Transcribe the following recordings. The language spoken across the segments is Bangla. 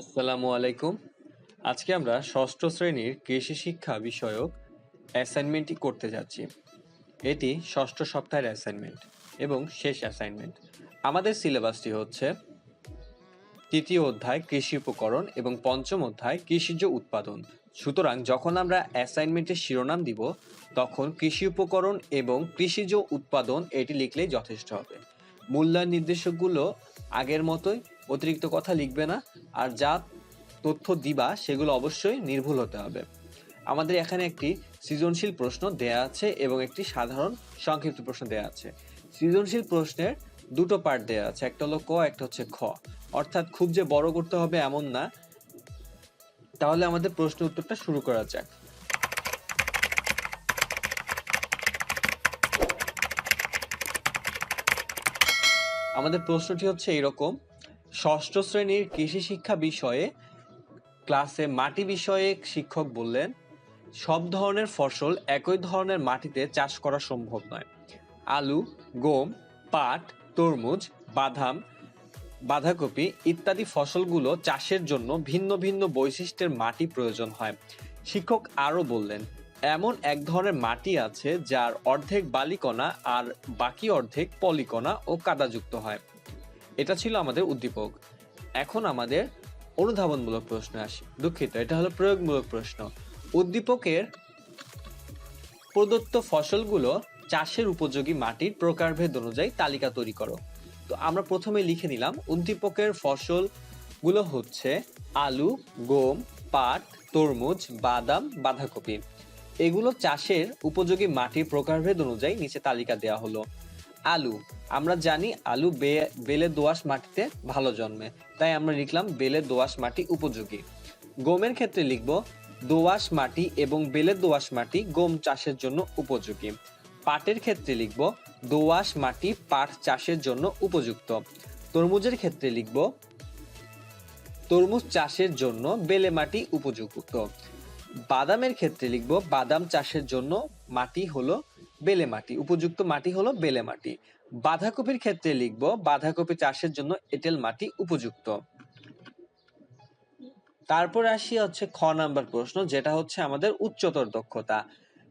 আসসালামু আলাইকুম। আজকে আমরা ষষ্ঠ শ্রেণির কৃষি শিক্ষা বিষয়ক অ্যাসাইনমেন্টটি করতে যাচ্ছি। এটি ষষ্ঠ সপ্তাহের অ্যাসাইনমেন্ট এবং শেষ অ্যাসাইনমেন্ট আমাদের সিলেবাসটি হচ্ছে তৃতীয় অধ্যায় কৃষি উপকরণ এবং পঞ্চম অধ্যায় কৃষিজ উৎপাদন। সুতরাং যখন আমরা অ্যাসাইনমেন্টের শিরোনাম দিব, তখন কৃষি উপকরণ এবং কৃষিজ উৎপাদন এটি লিখলেই যথেষ্ট হবে। মূল্যায়ন নির্দেশকগুলো আগের মতোই অতিরিক্ত কথা লিখবে না, আর যা তথ্য দিবা সেগুলো অবশ্যই নির্ভুল হতে হবে। আমাদের এখানে একটি সৃজনশীল প্রশ্ন দেয়া আছে এবং একটি সাধারণ সংক্ষিপ্ত প্রশ্ন দেয়া আছে। সৃজনশীল প্রশ্নের দুটো পার্ট দেয়া আছে, একটা হলো ক, একটা হচ্ছে খ। অর্থাৎ খুব যে বড় করতে হবে এমন না। তাহলে আমাদের প্রশ্ন উত্তরটা শুরু করা যাক। আমাদের প্রশ্নটি হচ্ছে এরকম ষষ্ঠ শ্রেণির কৃষি শিক্ষা বিষয়ে ক্লাসে মাটি বিষয়ে শিক্ষক বললেন, সব ধরনের ফসল একই ধরনের মাটিতে চাষ করা সম্ভব নয়। আলু, গম, পাট, তরমুজ, বাদাম, বাঁধাকপি ইত্যাদি ফসলগুলো চাষের জন্য ভিন্ন ভিন্ন বৈশিষ্ট্যের মাটি প্রয়োজন হয়। শিক্ষক আরও বললেন, এমন এক ধরনের মাটি আছে যার অর্ধেক বালিকণা আর বাকি অর্ধেক পলিকণা ও কাদাযুক্ত হয়। এটা ছিল আমাদের উদ্দীপক। এখন আমাদের অনুধাবনমূলক প্রশ্ন আসি। দুঃখিত, এটা হলো প্রয়োগমূলক প্রশ্ন। উদ্দীপকের প্রদত্ত ফসলগুলো চাষের উপযোগী মাটির প্রকারভেদ অনুযায়ী তালিকা তৈরি করো। তো আমরা প্রথমে লিখে নিলাম, উদ্দীপকের ফসলগুলো হচ্ছে আলু, গম, পাট, তরমুজ, বাদাম, বাঁধাকপি। এগুলো চাষের উপযোগী মাটির প্রকারভেদ অনুযায়ী নিচে তালিকা দেওয়া হলো। আলু। আমরা জানি আলু বেলে দোআঁশ মাটিতে ভালো জন্মে। তাই আমরা লিখলাম বেলে দোআঁশ মাটি উপযোগী। গমের ক্ষেত্রে লিখব, দোআঁশ মাটি এবং বেলে দোআঁশ মাটি গম চাষের জন্য উপযোগী। পাটের ক্ষেত্রে লিখব, দোআঁশ মাটি পাট চাষের জন্য উপযুক্ত। তরমুজের ক্ষেত্রে লিখব, তরমুজ চাষের জন্য বেলে মাটি উপযুক্ত। বাদামের ক্ষেত্রে লিখব, বাদাম চাষের জন্য মাটি হলো বেলে মাটি, উপযুক্ত মাটি হলো বেলে মাটি। বাঁধাকপির ক্ষেত্রে লিখব, বাঁধাকপি চাষের জন্য এঁটেল মাটি উপযুক্ত। তারপর আসি হচ্ছে খ নাম্বার প্রশ্ন, যেটা হচ্ছে আমাদের উচ্চতর দক্ষতা।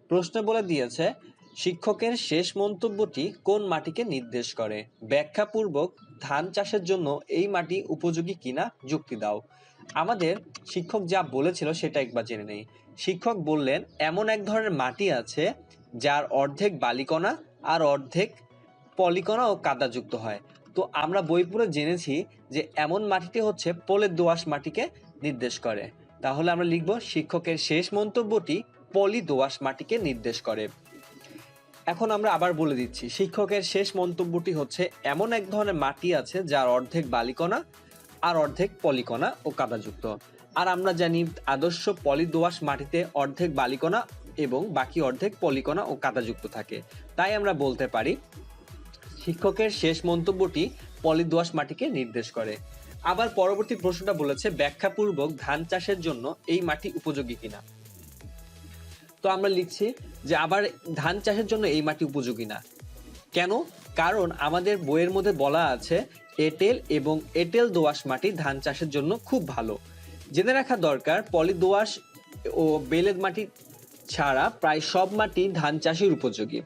প্রশ্ন বলে দিয়েছে, শিক্ষকের শেষ মন্তব্যটি কোন মাটিকে নির্দেশ করে? ব্যাখ্যাপূর্বক ধান চাষের জন্য এই মাটি উপযোগী কিনা যুক্তি দাও। আমাদের শিক্ষক যা বলেছিল সেটা একবার জেনে নেই। শিক্ষক বললেন, এমন এক ধরনের মাটি আছে যার অর্ধেক বালিকণা আর অর্ধেক পলিকণা ও কাদাযুক্ত হয়। তো আমরা বই পড়ে জেনেছি যে এমন মাটিটি হচ্ছে পোলের দোআঁশ মাটিকে নির্দেশ করে। তাহলে আমরা লিখব, শিক্ষকের শেষ মন্তব্যটি পলি দোআঁশ মাটিকে নির্দেশ করে। এখন আমরা আবার বলে দিচ্ছি, শিক্ষকের শেষ মন্তব্যটি হচ্ছে, এমন এক ধরনের মাটি আছে যার অর্ধেক বালিকণা আর অর্ধেক পলিকণা ও কাদাযুক্ত। আর আমরা জানি আদর্শ পলি দোআঁশ মাটিতে অর্ধেক বালিকণা এবং বাকি অর্ধেক পলিকণা ও কাদাযুক্ত থাকে। তাই আমরা বলতে পারি, শিক্ষকের শেষ মন্তব্যটি পলিদোআঁশ মাটিকে নির্দেশ করে। আবার পরবর্তী প্রশ্নটা বলেছে, ব্যাখ্যাপূর্বক ধান চাষের জন্য এই মাটি উপযোগী কিনা? তো আমরা লিখছি যে আবার ধান চাষের জন্য এই মাটি উপযোগী না। কেন? কারণ আমাদের বইয়ের মধ্যে বলা আছে, এঁটেল এবং এঁটেল দোআঁশ মাটি ধান চাষের জন্য খুব ভালো। জেনে রাখা দরকার পলিদোআঁশ ও বেলেদ মাটি ছাড়া প্রায় সব মাটি ধান চাষের উপযোগী।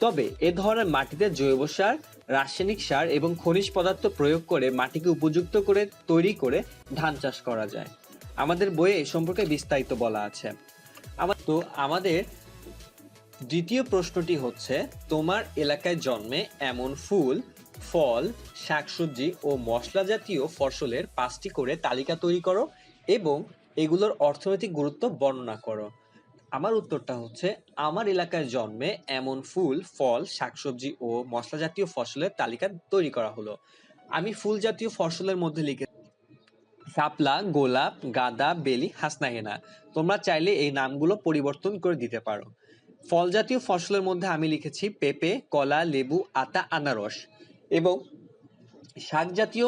তবে এ ধরনের মাটিতে জৈব সার, রাসায়নিক সার এবং খনিজ পদার্থ প্রয়োগ করে মাটিকে উপযুক্ত করে তৈরি করে ধান চাষ করা যায়। আমাদের বইয়ে এ সম্পর্কে বিস্তারিত বলা আছে। আমার তো আমাদের দ্বিতীয় প্রশ্নটি হচ্ছে, তোমার এলাকায় জন্মে এমন ফুল, ফল, শাকসবজি ও মশলা জাতীয় ফসলের পাঁচটি করে তালিকা তৈরি করো এবং এগুলোর অর্থনৈতিক গুরুত্ব বর্ণনা করো। আমার উত্তরটা হচ্ছে, আমার এলাকায় জন্মে এমন ফুল, ফল, শাকসবজি ও মশলা জাতীয় ফসলের তালিকা তৈরি করা হলো। আমি ফুল জাতীয় ফসলের মধ্যে লিখে শাপলা গোলাপ, গাঁদা, বেলি, হাসনাহেনা। তোমরা চাইলে এই নামগুলো পরিবর্তন করে দিতে পারো। ফল জাতীয় ফসলের মধ্যে আমি লিখেছি পেঁপে, কলা, লেবু, আতা, আনারস এবং শাক জাতীয়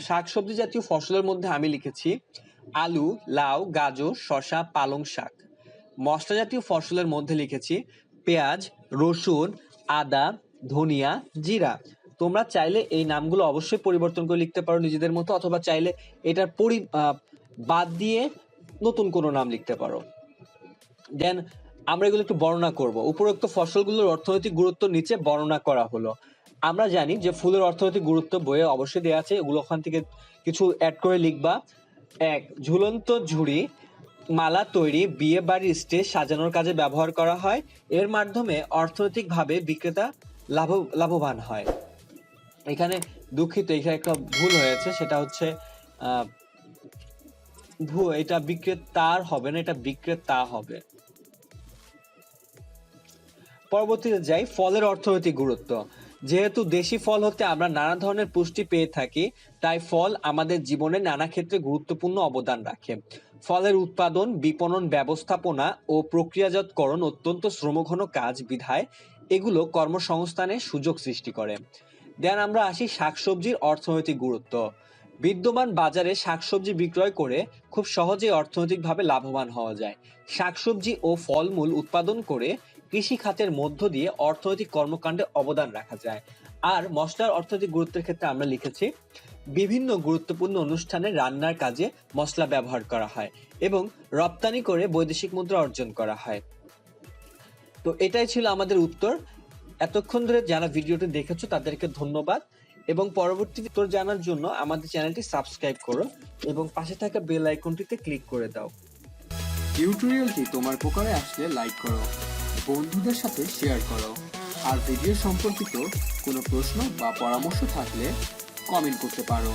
শাক সবজি জাতীয় ফসলের মধ্যে আমি লিখেছি আলু, লাউ, গাজর শশা পালং শাক। মশলা জাতীয় ফসলের মধ্যে লিখেছি পেঁয়াজ, রসুন, আদা, ধনিয়া, জিরা। তোমরা চাইলে এই নামগুলো অবশ্যই পরিবর্তন করে লিখতে পারো নিজেদের মতো, অথবা চাইলে এটার পরি বাদ দিয়ে নতুন কোনো নাম লিখতে পারো। দেন আমরা এগুলো একটু বর্ণনা করব। উপরোক্ত ফসলগুলোর অর্থনৈতিক গুরুত্ব নিচে বর্ণনা করা হলো। আমরা জানি যে ফুলের অর্থনৈতিক গুরুত্ব বইয়ে অবশ্যই দেওয়া আছে। এগুলো ওখান থেকে কিছু অ্যাড করে লিখবা। এক, ঝুলন্ত ঝুড়ি, মালা তৈরি, বিয়ে বাড়ির স্টেজ সাজানোর কাজে ব্যবহার করা হয়। এর মাধ্যমে অর্থনৈতিকভাবে বিক্রেতা লাভ লাভবান হয়। এখানে দুঃখিত, এখানে একটা ভুল হয়েছে, সেটা হচ্ছে এটা বিক্রেতার হবে না, এটা বিক্রেতা হবে। পরবর্তীতে যাই, ফলের অর্থনৈতিক গুরুত্ব। যেহেতু দেশি ফল হতে আমরা নানা ধরনের পুষ্টি পেয়ে থাকি, তাই ফল আমাদের জীবনে নানা ক্ষেত্রে গুরুত্বপূর্ণ অবদান রাখে। ফলের উৎপাদন, বিপণন ব্যবস্থাপনা ও প্রক্রিয়াজাতকরণ অত্যন্ত শ্রমঘন কাজ বিধায় এগুলো কর্মসংস্থানের সুযোগ সৃষ্টি করে। দেন আমরা আসি শাকসবজির অর্থনৈতিক গুরুত্ব। বিদ্যমান বাজারে শাকসবজি বিক্রয় করে খুব সহজেই অর্থনৈতিকভাবে লাভবান হওয়া যায়। শাকসবজি ও ফলমূল উৎপাদন করে কৃষি খাতের মধ্য দিয়ে অর্থনৈতিক কর্মকাণ্ডে অবদান রাখা যায়। আর মশলার অর্থনৈতিক গুরুত্বের ক্ষেত্রে আমরা লিখেছি, বিভিন্ন গুরুত্বপূর্ণ অনুষ্ঠানে রান্নার কাজে মশলা ব্যবহার করা হয় এবং রপ্তানি করে বৈদেশিক মুদ্রা অর্জন করা হয়। তো এটাই ছিল আমাদের উত্তর। এতক্ষণ ধরে যারা ভিডিওটি দেখেছ, তাদেরকে ধন্যবাদ। এবং পরবর্তী তোর জানার জন্য আমাদের চ্যানেলটি সাবস্ক্রাইব করো এবং পাশে থাকা বেল আইকনটিতে ক্লিক করে দাও। টিউটোরিয়ালটি তোমার উপকারে আসলে লাইক করো, বন্ধুদের সাথে শেয়ার করো, আর ভিডিও সম্পর্কিত কোনো প্রশ্ন বা পরামর্শ থাকলে কমেন্ট করতে পারো।